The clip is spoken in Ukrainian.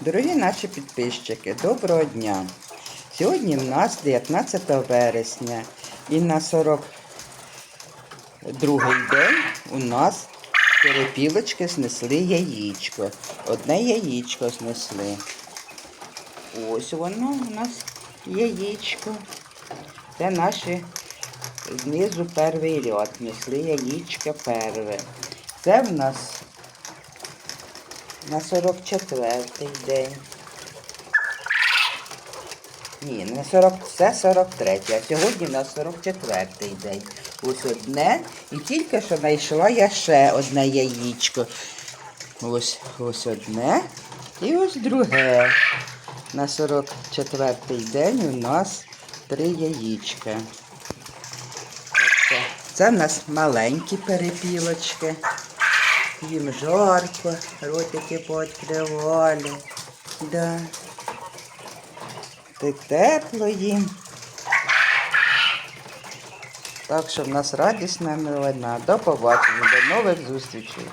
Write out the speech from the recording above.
Дорогі наші підписчики, доброго дня! Сьогодні в нас 19 вересня і на 42 день у нас перепілочки знесли яєчко. Одне яєчко знесли. Ось воно у нас яєчко. Це наші знизу перший ряд. Несли яєчко перше. Це в нас на 44-й день. Ні, не 40, це 43, а сьогодні в нас 44-й день. Ось одне. І тільки що знайшла я ще одне яєчко. Ось, ось одне. І ось друге. На 44-й день у нас три яєчка. Це в нас маленькі перепілочки. Їм жарко, ротики пооткривали. Да. Так тепло їм. Так що в нас радісна новина. До побачення, до нових зустрічей.